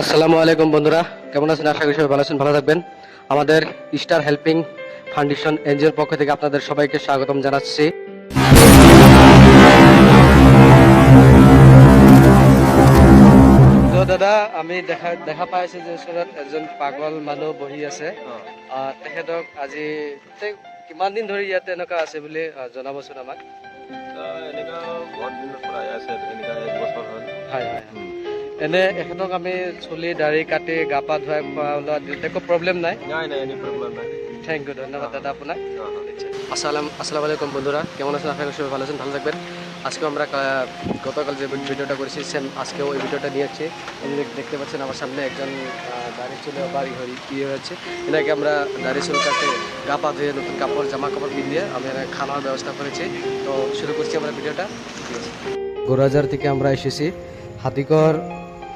আসসালামু আলাইকুম বন্ধুরা কেমন আছেন? আশা করি সবাই ভালো আছেন ভালো থাকবেন। আমাদের স্টার হেল্পিং ফাউন্ডেশন এনজিওর পক্ষ থেকে আপনাদের সবাইকে স্বাগতম জানাচ্ছি। তো দাদা আমি দেখা দেখা পাই পাইছো যে ওচৰত এজন পাগল মানুহ বহি আছে। তেখেতক আজি তে- কিমান দিন ধৰি ইয়াতে এনেকুৱা আছে বুলি জনাবচোন আমাক। এনেকা বহুত দিনৰ পৰা আছে এনেকা এক বছৰ হ'ল। হয় হয়। হয়। এনে এখেতক আমি চুলি দাড়ি কাটি গা পা ধুৱাই খোৱা লোৱা দিওঁতে একো প্ৰব্লেম নাই। নাই নাই এনি প্রবলেম নাই। থ্যাংক ইউ ধন্যবাদ দাদা আপনার আসসালাম আসসালামু আলাইকুম বন্ধুরা কেমন আছেন? আশা করি সবাই ভালো আছেন ভালো থাকবেন। আজকে আমরা গতকাল যে ভিডিওটা করেছি সেম আজকেও ওই ভিডিওটা নিয়েছি আপনি দেখ- দেখতে পাচ্ছেন আমার সামনে একজন দাড়ি চুলে বাড়ি হয়ে ইয়ে হয়েছে এনাকে আমরা দাড়ি চুল কাটে গা পা ধুয়ে নতুন কাপড় জামা কাপড় পিন্ধিয়ে আমি এনাকে খাওয়ার ব্যবস্থা করেছি তো শুরু করছি আমরা ভিডিওটা। গোরাজার থেকে আমরা এসেছি হাতিগড়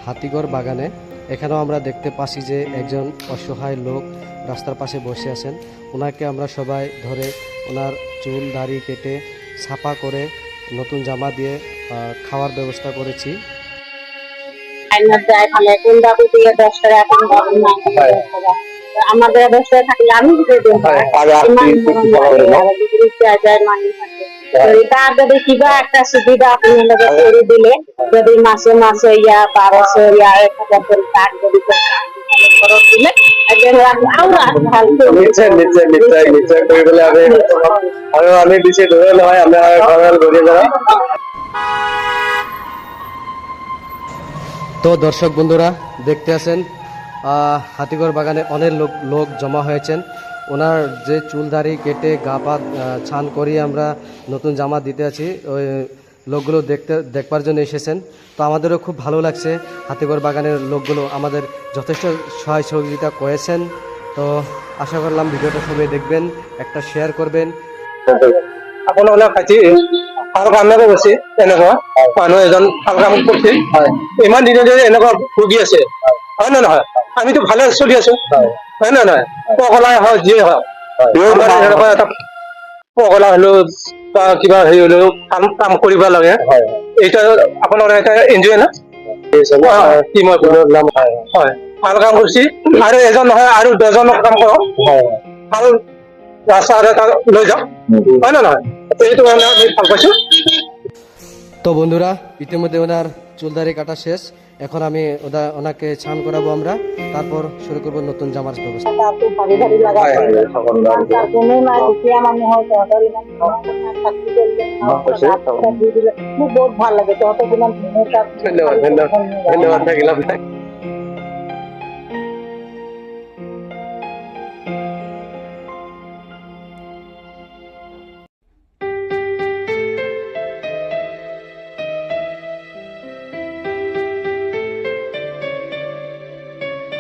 হাতিগড় বাগানে। এখানেও আমরা দেখতে পাচ্ছি যে একজন অসহায় লোক রাস্তার পাশে বসে আছেন। ওনাকে আমরা সবাই ধরে ওনার চুল দাড়ি কেটে ছাপা করে নতুন জামা দিয়ে আহ, খাওয়ার ব্যবস্থা করেছি। আমাদের টাকা থাকলে আমি তার যদি কিবা একটা সুবিধা করে দিলে যদি মাসে মাসে ইয়া বারোশো ইয়া এক হাজার করে কার্ড যদি খরচ দিলে। আমি নহয় আমি ঘৰৰ ঘূৰি যাওঁ। তো দর্শক বন্ধুরা দেখতে আছেন আহ, হাতিগড় বাগানে অনেক লোক লোক জমা হয়েছেন। ওনার যে চুল দাড়ি কেটে গা পা ছান করিয়ে আমরা নতুন জামা দিতে আছি ওই লোকগুলো দেখতে দেখবার জন্য এসেছেন। তো আমাদেরও খুব ভালো লাগছে হাতিগড় বাগানের লোকগুলো আমাদের যথেষ্ট সহায় সহযোগিতা করেছেন। তো আশা করলাম ভিডিওটা সবাই দেখবেন একটা শেয়ার করবেন। আপোনালোক খাইছে ভালো কামে কৰিছে এনেকুৱা? মানুহ এজন ভালো কাম কৰিছে ইমান দিনে ধৰি এনেকুৱা ভুগি আছে। হয় নে নহয়? আমিতো ভালে চলি আছো। হয়। নে নহয়? পগলাই হওক যিয়ে হওক। এনেকুৱা এটা পগলা হলেও বা কিবা হেৰি হলেও কাম কাম কৰিব লাগে। এইটো আপোনালোকৰ এটা এনজিঅ' না? কি মই ক'লো হয়। ভালো কাম কৰিছে। আৰু এজন নহয় আৰু দহজনক কাম কৰক। ভালো ৰাস্তা এটা লৈ যাওক। হয় নে নহয়? এইটো কাৰণে আমি ভালো পাইছো। তো বন্ধুরা ইতিমধ্যে ওনার চুলদারি কাটা শেষ। এখন আমি ওদা ওনাকে ছান করাবো আমরা তারপর শুরু করব নতুন জামার ব্যবস্থা ধন্যবাদ ভারী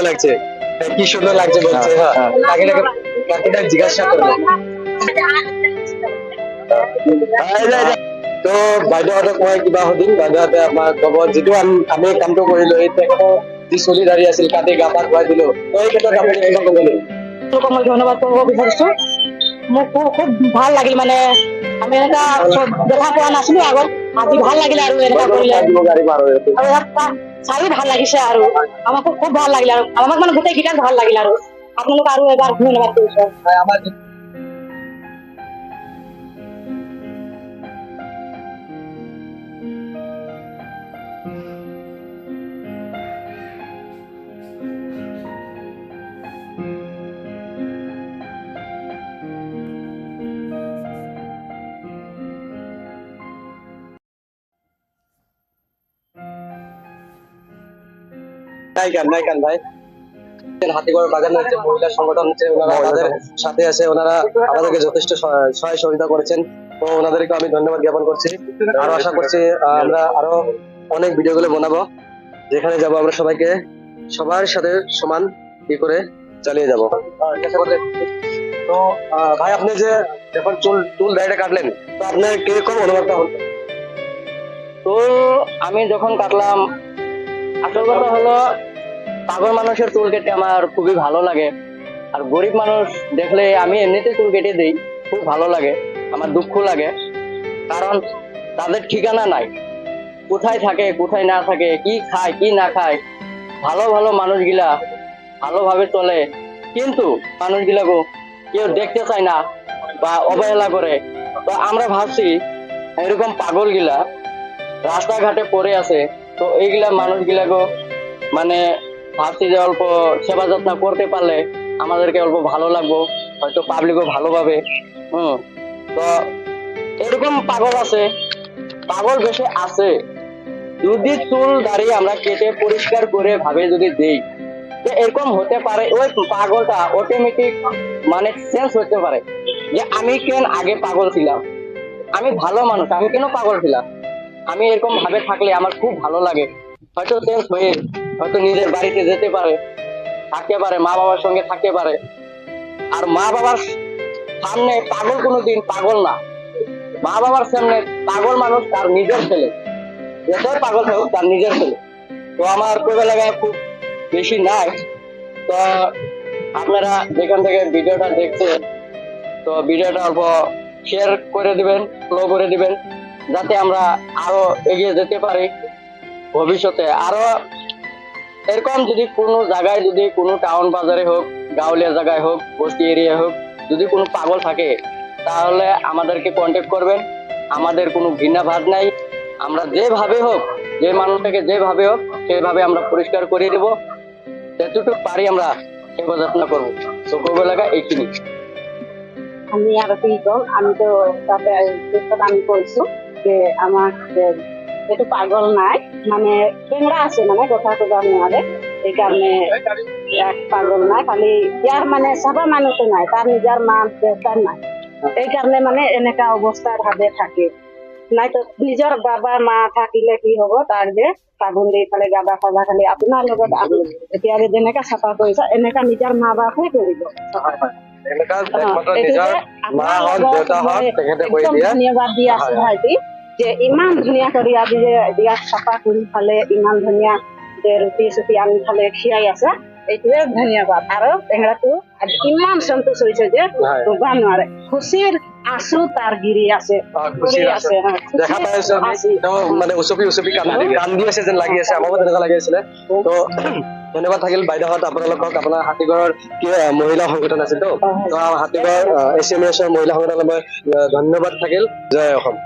ভালো লাগছে। কি সুন্দর লাগছে বলছে হ্যাঁ। তাকে তাকে কাকিটা জিজ্ঞাসা করব তো বাইদেউহঁতক মই কিবা সুধিম। বাইদেউহঁতে আমাক ক'ব যিটো আমি কামটো কৰিলো এই তেখেতৰ যি চুলি দাড়ি আছিল কাটি গা পা ধুৱাই দিলো। তো এই ক্ষেত্ৰত আপুনি কিবা ক'ব তেওঁলোকক মই ধন্যবাদ কৰিব বিচাৰিছো। মোক খুব খুব ভালো লাগিল মানে। আমি এনেকা চব দেখা পোৱা নাছিলো আগত। আজি ভালো লাগিলে আৰু এনেকা কৰিলে। চাইও ভালো লাগিছে আৰু। আমাক খুব ভালো লাগিলে আৰু। আমাক মানে গোটেই কেইটাক ভালো লাগিল আৰু। আপোনালোক আৰু এবাৰ ধন্যবাদ কৰিছো। নাইকান নাইকান ভাই? হাতিগড় বাগানের যে মহিলা সংগঠন হচ্ছে ওনারা আমাদের সাথে আছে ওনারা আমাদেরকে যথেষ্ট সহায় সহায় সহযোগিতা করেছেন। তো ওনাদেরকে আমি ধন্যবাদ জ্ঞাপন করছি। আরও আশা করছি আমরা আরও অনেক ভিডিও বানাবো। যেখানে যাব আমরা সবাইকে সবার সাথে সমান ই করে চালিয়ে যাব। তো ভাই আপনি যে যখন চুল চুল দাড়িটা কাটলেন তো আপনার কীরকম অনুভবটা হলো? তো আমি যখন কাটলাম আসল কথা হলো, পাগল মানুষের চুল কেটে আমার খুবই ভালো লাগে। আর গরিব মানুষ দেখলে আমি এমনিতে চুল কেটে দিই, খুব ভালো লাগে, আমার দুঃখ লাগে। কারণ তাদের ঠিকানা নাই। কোথায় থাকে, কোথায় না থাকে, কি খায়, কি না খায়, ভালো ভালো মানুষগুলা ভালোভাবে চলে। কিন্তু মানুষগুলাকে কেউ দেখতে চায় না বা অবহেলা করে। তো আমরা ভাবছি, এরকম পাগল গিলা রাস্তাঘাটে পড়ে আছে তো এইগুলা মানুষগুলাকে মানে ভাবছি যে অল্প সেবা যত্ন করতে পারলে আমাদেরকে অল্প ভালো লাগবো, হয়তো পাবলিকও ভালো পাবে। হম, তো এরকম পাগল আছে, পাগল বেশি আছে। যদি চুল দাঁড়িয়ে আমরা কেটে পরিষ্কার করে ভাবে যদি দেই, যে এরকম হতে পারে, ওই পাগলটা অটোমেটিক মানে চেঞ্জ হতে পারে। যে আমি কেন আগে পাগল ছিলাম? আমি ভালো মানুষ, আমি কেন পাগল ছিলাম? আমি এরকম ভাবে থাকলে আমার খুব ভালো লাগে। হয়তো চেঞ্জ হয়ে, হয়তো নিজের বাড়িতে যেতে পারে, থাকতে পারে মা বাবার সঙ্গে থাকতে পারে। আর মা বাবার সামনে পাগল কোনোদিন পাগল না। মা বাবার সামনে পাগল মানুষ তার নিজের ছেলে। যতই পাগল হোক তার নিজের ছেলে। তো আমার কোবে লাগায় খুব বেশি নাই। তো আপনারা যেখান থেকে ভিডিওটা দেখছেন, তো ভিডিওটা অল্প শেয়ার করে দিবেন ফলো করে দিবেন। যাতে আমরা আরও এগিয়ে যেতে পারি ভবিষ্যতে। আরও এরকম যদি কোনো জায়গায় যদি কোনো টাউন বাজারে হোক, গাঁওলিয়া জায়গায় হোক, বস্তি এরিয়া হোক, যদি কোনো পাগল থাকে, তাহলে আমাদেরকে কন্ট্যাক্ট করবেন। আমাদের কোনো ঘৃণা ভাব নাই। আমরা যেভাবে হোক, যে মানুষটাকে যেভাবে হোক, সেভাবে আমরা পরিষ্কার করে দেব। যতটুকু পারি আমরা সেবা যত্ন করব। তো করব লাগা এইখানে আমি আর আমি তো তাতে আমি করছি। যে একটু পাগল নাই মানে ট্যাংৰা আছে মানে কথা কথা নোৱাৰে সেইকাৰণে পাগল নাই খালি ইয়াৰ মানে চাবা মানুহটো নাই তাৰ নিজৰ মা দেউতাৰ নাই। সেইকাৰণে মানে এনেকা অৱস্থা ভাবে থাকে। নাই তো নিজৰ বাবা মা থাকিলে কি হ'ব তাৰ যে চাবোন দি ফালে গাবা চাবা খালি আপোনাৰ লগত আহি। এতিয়া যেনেকা চাফা কৰিছে এনেকা নিজৰ মা বাপহে কৰিব এনেকা একমাত্ৰ নিজৰ তেখেতে কৰি দিয়ে ধন্যবাদ দি আছো। ভাইটি যে ইমান ধুনীয়া কৰি আজি যে বিয়াত চাফা কৰি ফালে ইমান ধুনীয়া যে ৰুটি চুটি আনি ফালে খীয়াই আছে এইটোৱে ধন্যবাদ আৰু টেঙৰাটো আজি ইমান সন্তোষ হৈছে যে। ক'ব নোৱাৰে খুচিৰ আছো তাৰ গিৰি আছে দেখা খুচিৰ পাই আছো আমি আছে। তেওঁ মানে উচপি উচপি কান্দি আছে যেন লাগি আছে আমাকো তেনেকুৱা লাগি আছিলে তো ধন্যবাদ থাকিল। বাইদেউহঁত আপোনালোকক আপোনাৰ হাতীগড়ৰ কি মহিলা সংগঠন আছিল তো? হাতীগড় এ চি এম এছৰ মহিলা সংগঠনলৈ ধন্যবাদ থাকিল। জয় অসম।